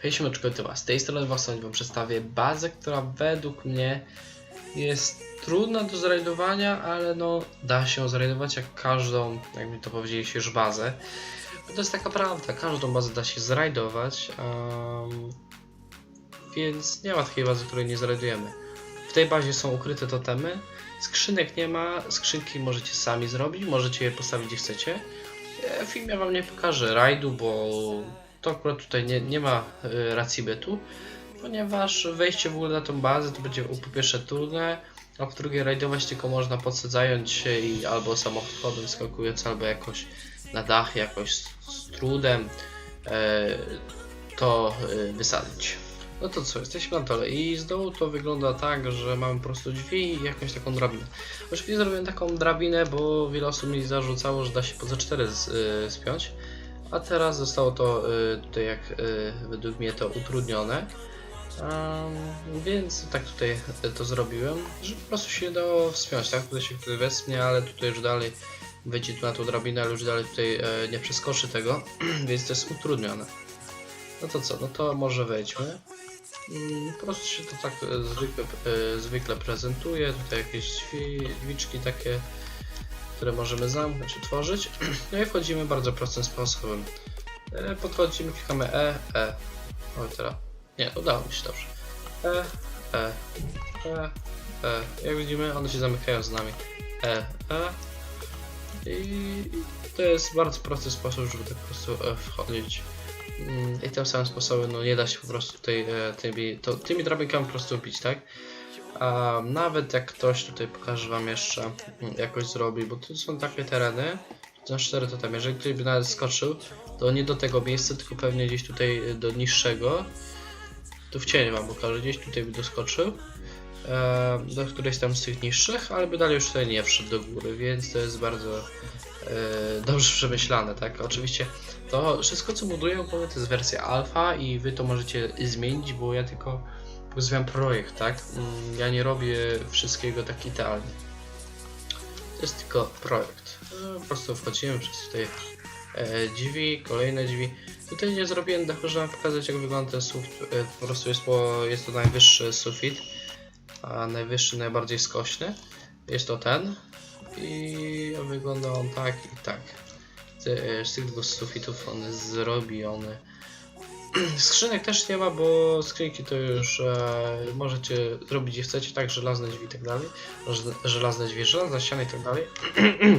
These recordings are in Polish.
Hej siemeczko, to was. Z tej strony Wasoni wam przedstawię bazę, która według mnie jest trudna do zrajdowania, ale no da się zrajdować jak każdą, jak mi to powiedzieliście już bazę. Bo to jest taka prawda, każdą bazę da się zrajdować, em, więc nie ma takiej bazy, której nie zrajdujemy. W tej bazie są ukryte totemy, skrzynek nie ma, skrzynki możecie sami zrobić, możecie je postawić gdzie chcecie. E, W filmie wam nie pokażę rajdu, bo to akurat tutaj nie, nie ma y, racji bytu, ponieważ wejście w ogóle na tą bazę to będzie po pierwsze trudne, a po drugie rajdować tylko można podsadzając się i albo samochodem skakując, albo jakoś na dach, jakoś z, z trudem e, to y, wysadzić. No to co, jesteśmy na dole i z dołu to wygląda tak, że mamy po prostu drzwi i jakąś taką drabinę. Oczywiście zrobiłem taką drabinę, bo wiele osób mi zarzucało, że da się poza 4 z, y, spiąć. A teraz zostało to y, tutaj jak y, według mnie to utrudnione. Ym, więc tak tutaj y, to zrobiłem, że po prostu się dało wspiąć, tak? Tutaj się tutaj wespnie, ale tutaj już dalej wejdzie tu na tą drabinę, ale już dalej tutaj e, nie przeskoczy tego, więc to jest utrudnione. No to co, no to może wejdźmy. Mm, Po prostu się to tak e, zwykle, e, zwykle prezentuje. Tutaj jakieś drzwi, drzwiczki takie, które możemy zamknąć, otworzyć. No i wchodzimy bardzo prostym sposobem. E, Podchodzimy, klikamy E, E. Oj, teraz. Nie, udało mi się dobrze. E, E, E, E. Jak widzimy, one się zamykają z nami. E, E. I to jest bardzo prosty sposób, żeby tak po prostu e, wchodzić. Mm, I tym samym sposobem no, nie da się po prostu tutaj e, tymi, to, tymi drabinkami po prostu bić, tak? A nawet jak ktoś tutaj pokaże wam jeszcze mm, jakoś zrobi, bo tu są takie tereny, na cztery to tam, jeżeli ktoś by nawet skoczył, to nie do tego miejsca, tylko pewnie gdzieś tutaj e, do niższego. Tu w cieniu wam pokażę, gdzieś tutaj by doskoczył. E, do którejś tam z tych niższych, ale by dalej już tutaj nie wszedł do góry, więc to jest bardzo e, dobrze przemyślane, tak? Oczywiście to wszystko co buduję to jest wersja alfa i wy to możecie zmienić, bo ja tylko pokazuję projekt, tak? Mm, Ja nie robię wszystkiego tak idealnie. To jest tylko projekt. No, po prostu wchodzimy przez tutaj e, drzwi, kolejne drzwi. Tutaj nie zrobiłem dachu, żeby wam pokazać jak wygląda ten sufit. E, po prostu jest, po, jest to najwyższy sufit, a najwyższy, najbardziej skośny. Jest to ten i wygląda on tak i tak. Ty- Z tych dwóch sufitów on jest zrobiony. Skrzynek też nie ma, bo skrzynki to już e, możecie zrobić gdzie chcecie, tak, żelazne drzwi i tak dalej. Żel- Żelazne drzwi, żelazne ściany i tak dalej.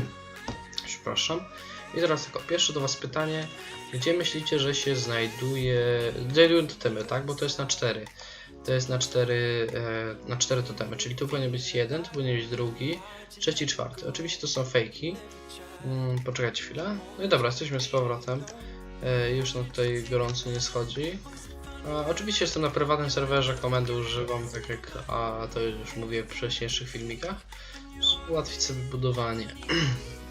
Przepraszam. I teraz tylko pierwsze do Was pytanie. Gdzie myślicie, że się znajduje. Znajdują totemy, tak? Bo to jest na 4. To jest na 4, e, na 4 totemy, czyli tu powinien być jeden, tu powinien być drugi, trzeci, czwarty. Oczywiście to są fejki. Mm, poczekajcie chwilę. No i dobra, jesteśmy z powrotem. E, już nam tutaj gorąco nie schodzi. A, oczywiście jestem na prywatnym serwerze, komendy używam, tak jak a, to już mówię w wcześniejszych filmikach, żeby ułatwić sobie budowanie.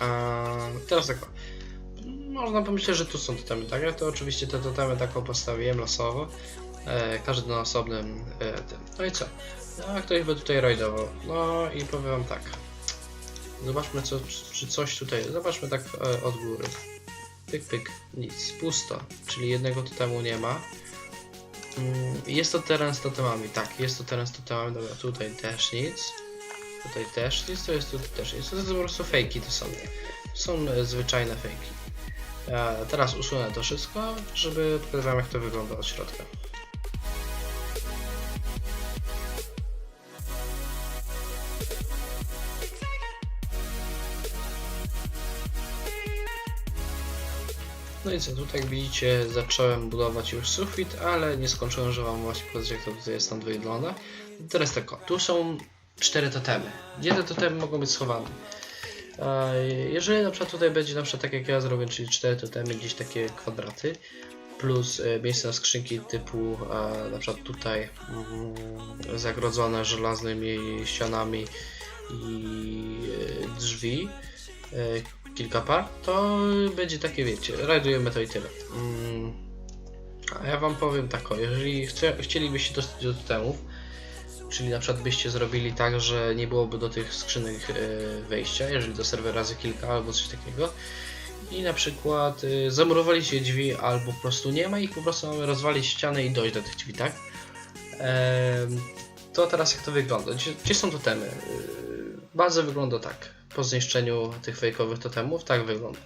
A, teraz tak, można pomyśleć, że tu są totemy, tak? Ja to oczywiście te totemy taką postawiłem losowo, e, każdy na osobnym e, tym. No i co? No, ktoś by tutaj rajdował. No i powiem wam tak. Zobaczmy, co, czy coś tutaj. Zobaczmy tak e, od góry. Pyk, pyk, nic, pusto. Czyli jednego totemu nie ma. Mm, Jest to teren z totemami, tak, jest to teren z totemami. Dobra, tutaj też nic. Tutaj też nic, to jest tu też nic. To są po prostu fejki, to są. Są zwyczajne fejki. E, teraz usunę to wszystko, żeby pokazać jak to wygląda od środka. No i co, tutaj widzicie zacząłem budować już sufit, ale nie skończyłem, że wam właśnie pokazać jak to tutaj stąd wygląda. Teraz tak, tu są cztery totemy. Te totemy mogą być schowane? Jeżeli na przykład tutaj będzie na przykład tak jak ja zrobię, czyli cztery totemy, gdzieś takie kwadraty, plus e, miejsce na skrzynki typu na przykład tutaj mm, zagrodzone żelaznymi ścianami i e, drzwi, e, kilka par, to będzie takie, wiecie, rajdujemy to i tyle. Mm, A ja wam powiem tak, o, jeżeli chce, chcielibyście dostać do totemów, czyli na przykład byście zrobili tak, że nie byłoby do tych skrzynek e, wejścia, jeżeli do serwera razy kilka albo coś takiego, i na przykład y, zamurowaliście drzwi albo po prostu nie ma ich, po prostu mamy rozwalić ścianę i dojść do tych drzwi, tak? To teraz jak to wygląda? Gdzie, gdzie są totemy? Baza wygląda tak. Po zniszczeniu tych fejkowych totemów, tak wygląda.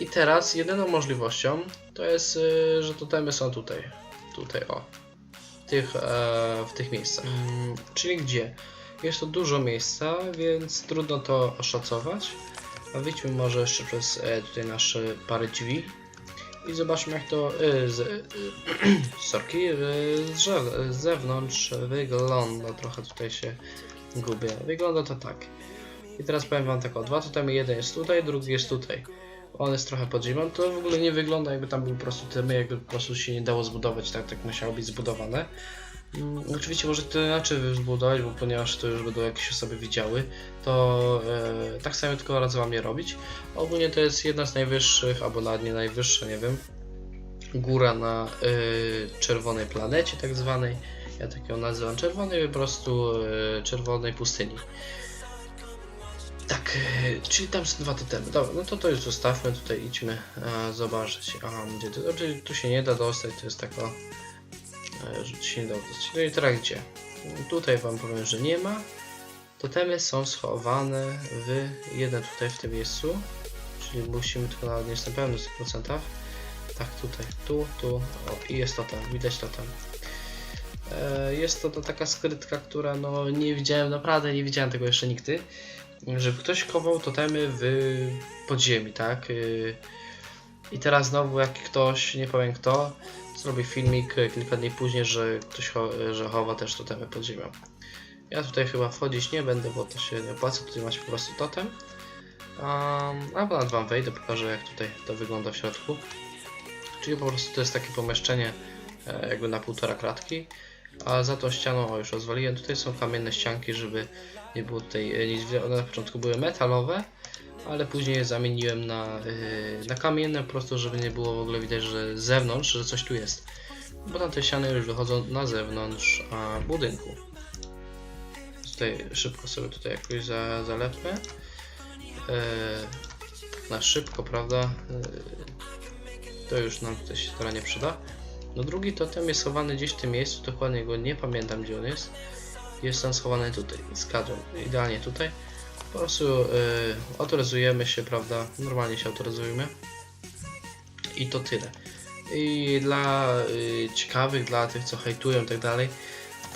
I teraz jedyną możliwością to jest, y, że totemy są tutaj. Tutaj, o. Tych, e, w tych miejscach. Mm, czyli gdzie? Jest to dużo miejsca, więc trudno to oszacować. A wyjdźmy może jeszcze przez e, tutaj nasze parę drzwi i zobaczmy jak to e, z, e, sorki, e, z, drzew- z zewnątrz wygląda. Trochę tutaj się gubię. Wygląda to tak. I teraz powiem wam tak o, dwa totemy, jeden jest tutaj, drugi jest tutaj. On jest trochę pod ziemią, to w ogóle nie wygląda jakby tam był po prostu temy, jakby po prostu się nie dało zbudować, tak, tak musiało być zbudowane. Mm, Oczywiście możecie to inaczej zbudować, bo ponieważ to już będą jakieś osoby widziały, to e, tak samo tylko radzę wam nie robić. Ogólnie to jest jedna z najwyższych, albo nawet nie najwyższa, nie wiem, góra na e, czerwonej planecie tak zwanej. Ja tak ją nazywam czerwonej, po prostu e, czerwonej pustyni. Tak, e, czyli tam są dwa totemy. Dobra, no to to już zostawmy, tutaj idźmy e, zobaczyć. Aha, gdzie to, znaczy, tu się nie da dostać, to jest taka E, że się nie da dostać. No i teraz gdzie? Tutaj wam powiem, że nie ma. Totemy są schowane w jeden tutaj w tym miejscu. Czyli musimy tylko nawet nie jestem pewny w 100%. Tak, tutaj, tu, tu. O, i jest totem, widać totem. E, Jest to, to taka skrytka, która no nie widziałem, naprawdę nie widziałem tego jeszcze nigdy. Żeby ktoś chował totemy w podziemi, tak? Y, I teraz znowu jak ktoś, nie powiem kto, zrobi filmik e, kilka dni później, że ktoś cho- że chowa też totemy pod ziemią. Ja tutaj chyba wchodzić nie będę, bo to się nie opłaca, tutaj macie po prostu totem. Um, albo nawet wam wejdę, pokażę jak tutaj to wygląda w środku. Czyli po prostu to jest takie pomieszczenie e, jakby na półtora kratki. A za tą ścianą, o już rozwaliłem, tutaj są kamienne ścianki, żeby nie było tutaj e, nic. One na początku były metalowe, ale później je zamieniłem na, yy, na kamienne, prostu żeby nie było w ogóle widać, że z zewnątrz, że coś tu jest. Bo tam te ściany już wychodzą na zewnątrz a, budynku. Tutaj szybko sobie tutaj jakoś za, zalepmy. Yy, na szybko, prawda? Yy, to już nam tutaj się teraz nie przyda. No drugi totem jest schowany gdzieś w tym miejscu, dokładnie go nie pamiętam gdzie on jest. Jest on schowany tutaj, zgadłem, idealnie tutaj. Po prostu y, autoryzujemy się, prawda? Normalnie się autoryzujemy. I to tyle. I dla y, ciekawych, dla tych co hejtują i tak dalej,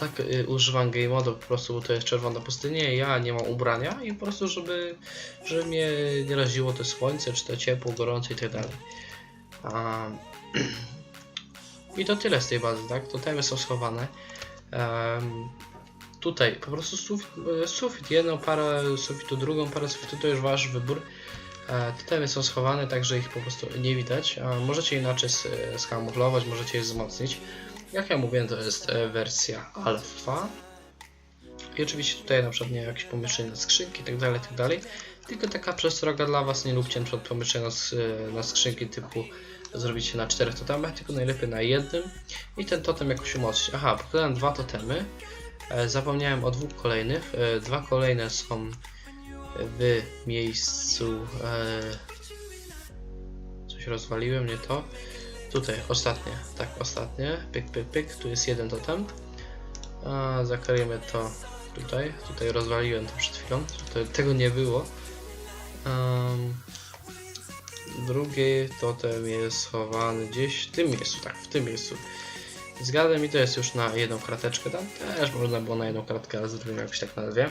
tak y, używam game modu po prostu, bo to jest czerwona pustynia, ja nie mam ubrania i po prostu, żeby, żeby mnie nie raziło to słońce, czy to ciepło, gorąco i tak dalej. I to tyle z tej bazy, tak? Totemy są schowane. Em, tutaj po prostu sufit, e, sufit jedną parę sufitu, drugą parę sufitu, to już wasz wybór. E, Totemy są schowane, także ich po prostu nie widać. Możecie inaczej skamuflować, możecie je wzmocnić. Jak ja mówiłem, to jest e, wersja alfa. I oczywiście tutaj na przykład nie jakieś pomieszczenie na skrzynki itd., tak dalej. Tylko taka przestroga dla was, nie lubcie na przykład pomieszczenia na skrzynki typu zrobić się na czterech totemach, tylko najlepiej na jednym i ten totem jakoś umocnić. Aha, pokazałem dwa totemy. E, Zapomniałem o dwóch kolejnych. E, Dwa kolejne są w miejscu. e, Coś rozwaliłem, nie to. Tutaj, ostatnie. Tak, ostatnie. Pyk, pyk, pyk. Tu jest jeden totem. A, to tutaj. Tutaj rozwaliłem to przed chwilą. Tutaj, tego nie było. Um, drugi totem jest schowany gdzieś w tym miejscu. Tak, w tym miejscu. Zgadza mi to jest już na jedną krateczkę, tam też można było na jedną kratkę, ale zrobimy jakoś tak na dwie.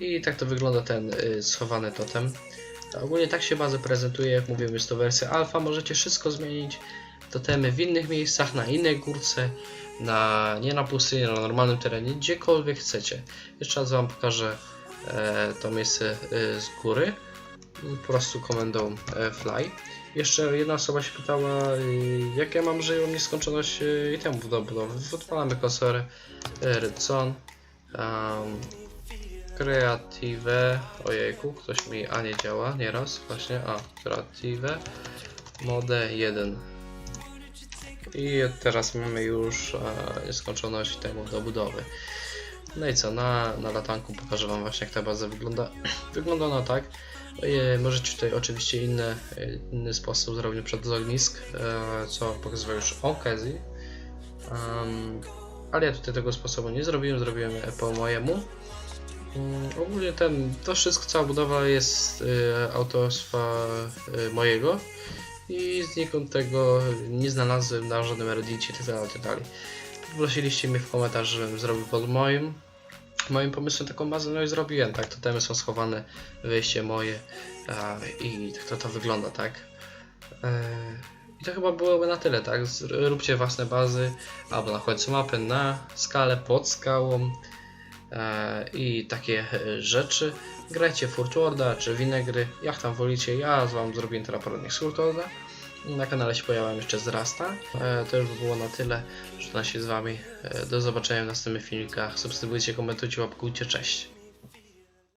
I tak to wygląda ten y, schowany totem. Ogólnie tak się baza prezentuje, jak mówiłem, jest to wersja alfa, możecie wszystko zmienić. Totemy w innych miejscach, na innej górce, na, nie na pustyni, na normalnym terenie, gdziekolwiek chcecie. Jeszcze raz Wam pokażę e, to miejsce e, z góry, po prostu komendą e, fly. Jeszcze jedna osoba się pytała, y, jak ja mam żyją nieskończoność y, itemów do budowy. Odpalamy konsolę y, Redson. Um, Creative. Ojejku, ktoś mi A nie działa nieraz. Właśnie, a Creative. Mode 1. I teraz mamy już e, nieskończoność itemów do budowy. No i co, na, na latanku pokażę Wam właśnie jak ta baza wygląda. Wygląda ona tak. E, Możecie tutaj oczywiście inne, e, inny sposób zrobić przed z e, co pokazywał już okazji. Em, ale ja tutaj tego sposobu nie zrobiłem, zrobiłem po mojemu. Mm, Ogólnie ten, to wszystko, cała budowa jest y, autorstwa mojego i znikąd tego nie znalazłem na żadnym reddicie itd. itd. Poprosiliście mnie w komentarzu, żebym zrobił pod moim moim pomysłem taką bazę, no i zrobiłem, tak, totemy są schowane, wyjście moje a, i tak to, to wygląda, tak. E, I to chyba byłoby na tyle, tak, Z- róbcie własne bazy, albo na końcu mapy na skalę pod skałą, e, i takie e, rzeczy. Grajcie w Furtworda czy Winegry, jak tam wolicie. Ja wam zrobiłem teraz poradnik z Furtworda. Na kanale się pojawiam jeszcze z Rasta. E, to już by było na tyle. Żegnam się z wami. E, do zobaczenia w następnych filmikach. Subskrybujcie, komentujcie, łapkujcie. Cześć.